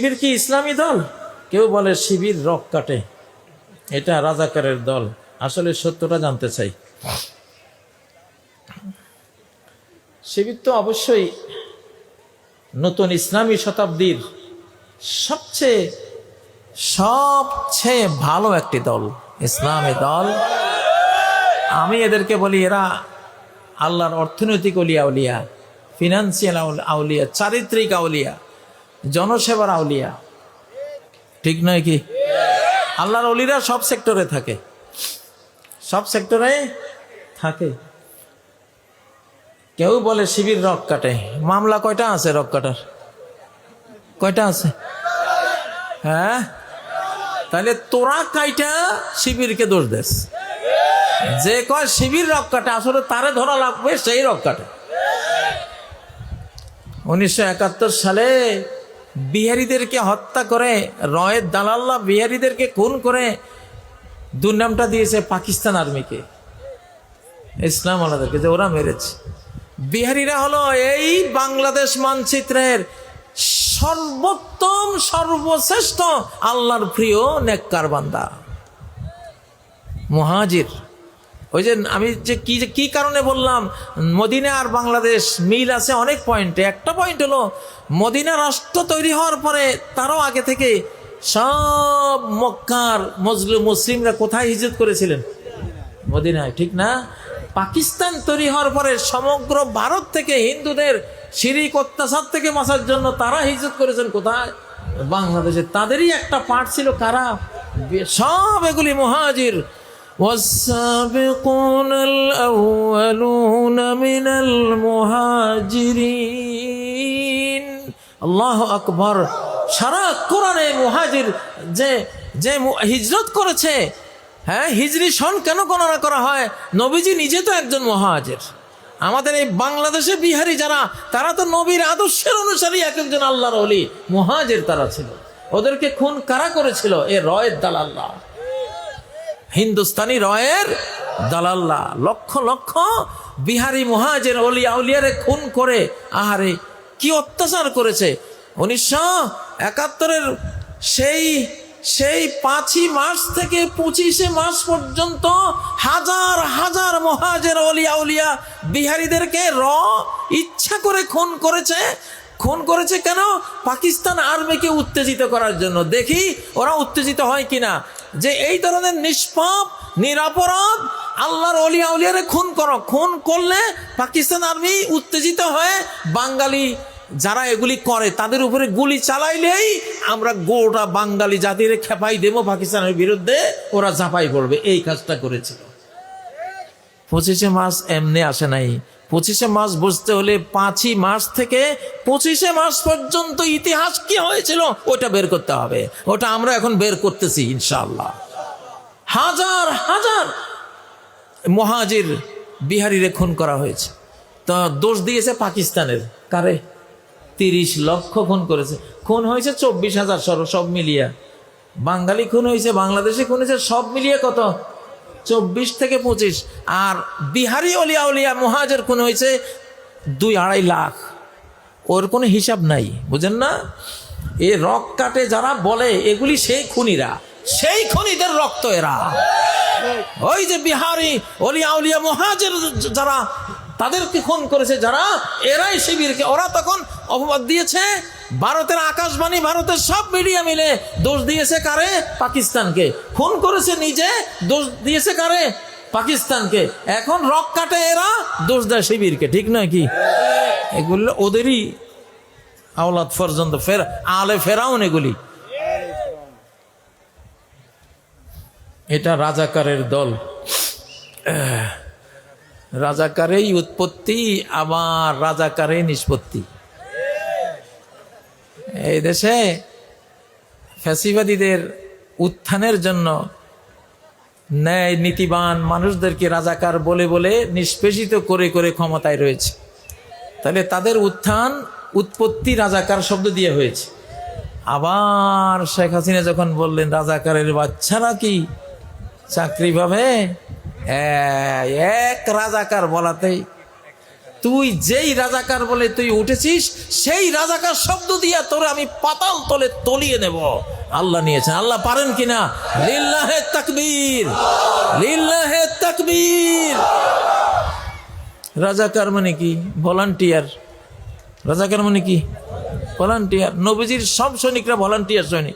শিবির কি ইসলামী দল? কেউ বলে শিবির রক কাটে। এটা রাজাকারের দল। আসলে সত্যটা জানতে চাই। শিবির তো অবশ্যই নতুন ইসলামী শতাব্দীর সবচেয়ে সবচেয়ে ভালো একটি দল। ইসলামী দল। আমি এদেরকে বলি, এরা আল্লাহর অর্থনৈতিক আউলিয়া আউলিয়া ফিনান্সিয়াল আউলিয়া, চারিত্রিক আউলিয়া। জনসেবার আউলিয়া। ঠিক নয় কি? আল্লাহর অলিরা সব সেক্টরে থাকে। সব সেক্টরে থাকে। কেউ বলে শিবির রক কাটে। মামলা কয়টা আছে রক কাটার? কয়টা আছে? হ্যাঁ? তাহলে তোরা কাইটা শিবিরকে দোষ দেস। যে কয় শিবির রক কাটে, আসলে তারে ধরা লাগবে, সেই রক কাটে। উনিশশো একাত্তর সালে বিহারীদেরকে হত্যা করে, রয়ের দালাল্লা বিহারীদেরকে খুন করে দুর্নামটা দিয়েছে পাকিস্তান আর্মিকে। ইসলাম আলাদাকে যে ওরা মেরেছে। বিহারিরা হলো এই বাংলাদেশ মানচিত্রের সর্বোত্তম, সর্বশ্রেষ্ঠ, আল্লাহর প্রিয় নেককার বান্দা। মুহাজির। ওই যে আমি যে কি যে কি কারণে বললাম, মদিনা আর বাংলাদেশ মিল আছে অনেক পয়েন্টে একটা পয়েন্ট হলো, মদিনা রাষ্ট্র তৈরি হওয়ার পরে তারও আগে থেকে সব মক্কার মজলুম মুসলিমরা কোথায় হিজরত করেছিলেন? মদিনায়, ঠিক না? পাকিস্তান তৈরি হওয়ার পরে সমগ্র ভারত থেকে হিন্দুদের শিরিক অত্যাচার থেকে বাঁচার জন্য তারা হিজরত করেছেন কোথায়? বাংলাদেশে। তাদেরই একটা পার্ট ছিল কারা? সব এগুলি মহাজির والسابقون الأولون من المهاجرين আল্লাহ আকবর সারা কোরআনে মুহাজির যে যে মু- হিজরত করেছে হ্যাঁ হিজরি সন কেন গণনা করা হয় নবীজি নিজে তো একজন মহাজির আমাদের এই বাংলাদেশে বিহারি যারা তারা তো নবীর আদর্শের অনুসারী এক একজন আল্লাহর অলি মহাজের তারা ছিল ওদেরকে খুন কারা করেছিল এ রয়ের দালাল্লাহ হিন্দুস্তানি রয়ের দালাল্লা লক্ষ লক্ষ বিহারি মহাজের অলি আউলিয়ারে খুন করে। আহারে, কি অত্যাচার করেছে? উনিশশো একাত্তরের সেই সেই পাঁচই মার্চ থেকে পঁচিশে মার্চ পর্যন্ত হাজার হাজার মহাজের অলি আউলিয়া বিহারিদেরকে র ইচ্ছা করে খুন করেছে। খুন করেছে কেন? পাকিস্তান আর্মিকে উত্তেজিত করার জন্য। দেখি ওরা উত্তেজিত হয় কিনা। যে এই ধরনের নিষ্পাপ, নিরাপরাধ, আল্লাহর অলিয়া উলিয়ারে খুন করো। খুন করলে পাকিস্তান আর্মি উত্তেজিত হয়ে বাঙালি যারা এগুলি করে, তাদের উপরে গুলি চালাইলেই আমরা গোটা বাঙালি জাতির খেপাই দেব। পাকিস্তানের বিরুদ্ধে ওরা ঝাঁপাই পড়বে। এই কাজটা করেছিল। পঁচিশে মাস এমনি আসে নাই। পঁচিশে মাস বুঝতে হলে পাঁচই মাস থেকে পঁচিশে মাস পর্যন্ত ইতিহাস কি হয়েছিল, ওটা বের করতে হবে। ওটা আমরা এখন বের করতেছি ইনশাল্লাহ হাজার হাজার মহাজির বিহারিরে খুন করা হয়েছে। তো দোষ দিয়েছে পাকিস্তানের। কারে? তিরিশ লক্ষ খুন করেছে। খুন হয়েছে চব্বিশ হাজার সর, সব মিলিয়ে। বাঙালি খুন হয়েছে, বাংলাদেশে খুন হয়েছে, সব মিলিয়ে কত? চব্বিশ থেকে পঁচিশ। আর বিহারি অলিয়া উলিয়া মহাজের খুন হয়েছে দুই আড়াই লাখ। ওর কোনো হিসাব নাই, বুঝেন না? এ রক কাটে যারা বলে, এগুলি সেই খুনিরা। সেই খুনিদের রক্ত এরা। ওই যে বিহারি অলিয়া উলিয়া মহাজের যারা তাদেরকে খুন করেছে যারা, এরাই শিবিরকে, ওরা তখন অপবাদ দিয়েছে। ভারতের আকাশবাণী, ভারতের সব মিডিয়া মিলে দোষ দিয়েছে কারে? পাকিস্তানকে। খুন করেছে নিজে, দোষ দিয়েছে কারে? পাকিস্তানকে। এখন রক কাটে এরা, দোষ দেয় শিবিরকে। ঠিক নয় কি? এগুলো ওদেরই আওলাদ পর্যন্ত ফের, আলে ফেরাউন এগুলি। এটা রাজাকারের দল। রাজাকারেই উৎপত্তি, আবার রাজাকারে নিষ্পত্তি। এই দেশে ফ্যাসিবাদীদের উত্থানের জন্য ন্যায় নীতিবান মানুষদেরকে রাজাকার বলে বলে নিষ্পেষিত করে করে ক্ষমতায় রয়েছে। তাহলে তাদের উত্থান, উৎপত্তি রাজাকার শব্দ দিয়ে হয়েছে। আবার শেখ হাসিনা যখন বললেন, রাজাকারের বাচ্চারা কি চাকরি পাবে? এক রাজাকার বলাতেই তুই যেই রাজাকার বলে তুই উঠেছিস, সেই রাজাকার শব্দ দিয়ে তোরে আমি পাতাল তলে তলিয়ে নেব। আল্লাহ নিয়েছেন। আল্লাহ পারেন কিনা? লিল্লাহে তাকবীর। লিল্লাহে তাকবীর। রাজাকার মানে কি? ভলান্টিয়ার। রাজাকার মানে কি? ভলান্টিয়ার। নবীজির সব সৈনিকরা ভলান্টিয়ার সৈনিক।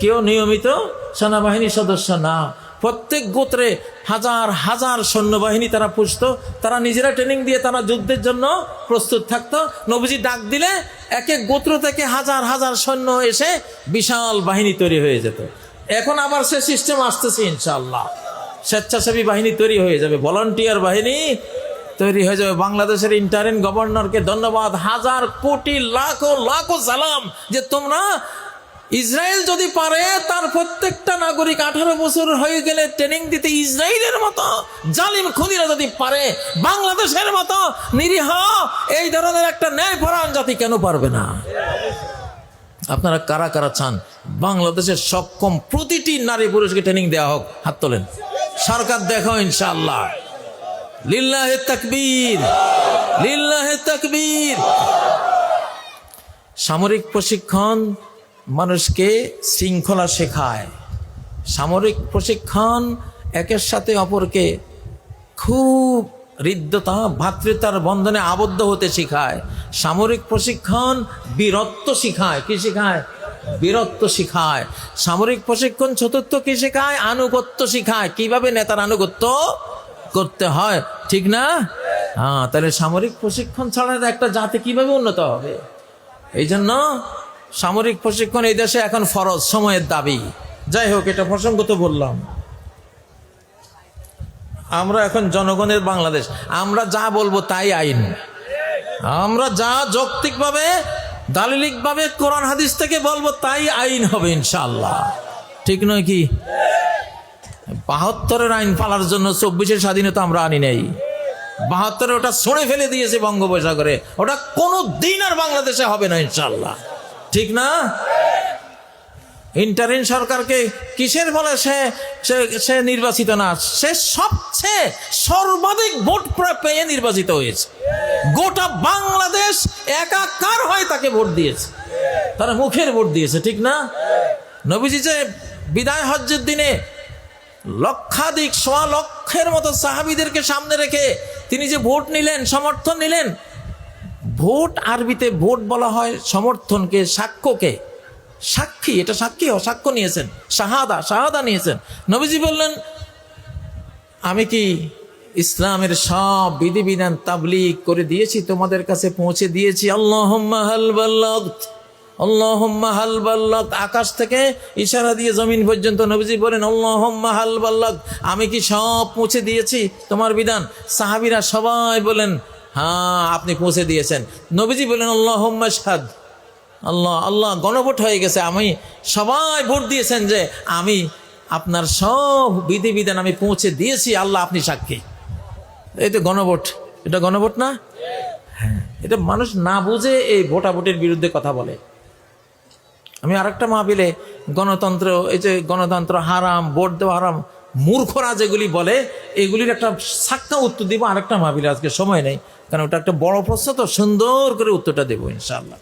কেউ নিয়মিত সেনাবাহিনীর সদস্য না। প্রত্যেক গোত্রে হাজার হাজার সৈন্যবাহিনী তারা পুষত তারা নিজেরা ট্রেনিং দিয়ে তারা যুদ্ধের জন্য প্রস্তুত থাকতো। নবীজি ডাক দিলে এক এক গোত্র থেকে হাজার হাজার সৈন্য এসে বিশাল বাহিনী তৈরি হয়ে যেত। এখন আবার সে সিস্টেম আসতেছে ইনশাল্লাহ স্বেচ্ছাসেবী বাহিনী তৈরি হয়ে যাবে। ভলান্টিয়ার বাহিনী তৈরি হয়ে যাবে। বাংলাদেশের ইন্টারিন গভর্নরকে ধন্যবাদ। হাজার কোটি লাখো লাখো সালাম যে তোমরা ইসরায়েল যদি পারে, তার প্রত্যেকটা নাগরিক আঠারো বছর হয়ে গেলে ট্রেনিং দিতে ইসরায়েলের মতো, জালিম খুনিরা যদি পারে, বাংলাদেশের মতো, নিরীহ, এই ধরনের একটা ন্যায় পরায়ণ জাতি কেন পারবে না? আপনারা কারা কারা চান? বাংলাদেশের সক্ষম প্রতিটি নারী পুরুষকে ট্রেনিং দেওয়া হোক, হাত তোলেন। সরকার দেখো ইনশাআল্লাহ। লিল্লাহে তাকবীর লিল্লাহে তাকবীর। সামরিক প্রশিক্ষণ মানুষকে শৃঙ্খলা শেখায়। সামরিক প্রশিক্ষণ একের সাথে অপরকে খুব হৃদ্যতা ভাতৃতার বন্ধনে আবদ্ধ হতে শেখায়। সামরিক প্রশিক্ষণ বীরত্ব শিখায়। কি শেখায়? বীরত্ব শিখায়। সামরিক প্রশিক্ষণ চতুর্থ কি শেখায়? আনুগত্য শিখায়। কীভাবে নেতার আনুগত্য করতে হয়? ঠিক না? হ্যাঁ তাহলে সামরিক প্রশিক্ষণ ছাড়া একটা জাতি কীভাবে উন্নত হবে? এই জন্য সামরিক প্রশিক্ষণ এই দেশে এখন ফরজ, সময়ের দাবি। যাই হোক, এটা প্রসঙ্গত বললাম। আমরা এখন জনগণের বাংলাদেশ। আমরা যা বলব তাই আইন। আমরা যা যৌক্তিকভাবে, দালিলিকভাবে কোরআন হাদিস থেকে বলব তাই আইন হবে ইনশাল্লাহ ঠিক নয় কি? বাহাত্তরের আইন পালার জন্য চব্বিশের স্বাধীনতা আমরা আনি নাই। বাহাত্তরে ওটা ছড়ে ফেলে দিয়েছে বঙ্গোপসাগরে। ওটা কোনো দিন আর বাংলাদেশে হবে না ইনশাল্লাহ ঠিক না? ইন্টারিন সরকারকে কিসের বলে সে, সে- নির্বাচিত না? সে সবচেয়ে সর্বাধিক ভোট পেয়ে নির্বাচিত হয়েছে। গোটা বাংলাদেশ একাকার হয়ে তাকে ভোট দিয়েছে। তারা মুখের ভোট দিয়েছে, ঠিক না? নবীজি যে বিদায় হজ্জের দিনে লক্ষাধিক, সোয়া লক্ষের মতো সাহাবিদেরকে সামনে রেখে তিনি যে ভোট নিলেন, সমর্থন নিলেন ভোট আরবিতে ভোট বলা হয় সমর্থনকে, সাক্ষ্যকে। সাক্ষী, এটা সাক্ষী ও সাক্ষ্য নিয়েছেন। শাহাদা শাহাদা নিয়েছেন। নবীজি বললেন, আমি কি ইসলামের সব বিধিবিধান তাবলিগ করে দিয়েছি? তোমাদের কাছে পৌঁছে দিয়েছি? আকাশ থেকে ইশারা দিয়ে জমিন পর্যন্ত নবীজি বলেন আমি কি সব পৌঁছে দিয়েছি তোমার বিধান? সাহাবিরা সবাই বলেন হ্যাঁ আপনি পৌঁছে দিয়েছেন। নবীজি বলেন আল্লাহুম্মা শাহাদ আল্লাহ আল্লাহ, গণভোট হয়ে গেছে। আমি সবাই ভোট দিয়েছেন যে আমি আপনার সব বিধিবিধান আমি পৌঁছে দিয়েছি, আল্লাহ আপনি সাক্ষী। এই তো গণভোট। এটা গণভোট না? হ্যাঁ এটা মানুষ না বুঝে এই ভোটাভোটের বিরুদ্ধে কথা বলে। আমি আরেকটা মাহবিলে গণতন্ত্র, এই যে গণতন্ত্র হারাম, ভোট দেওয়া হারাম মূর্খরা যেগুলি বলে, এগুলির একটা সাক্ষা উত্তর দিব, আরেকটা মাহবিলে আজকে সময় নেই। কারণ ওটা একটা বড় প্রশ্ন, তো সুন্দর করে উত্তরটা দেবো, ইনশাআল্লাহ।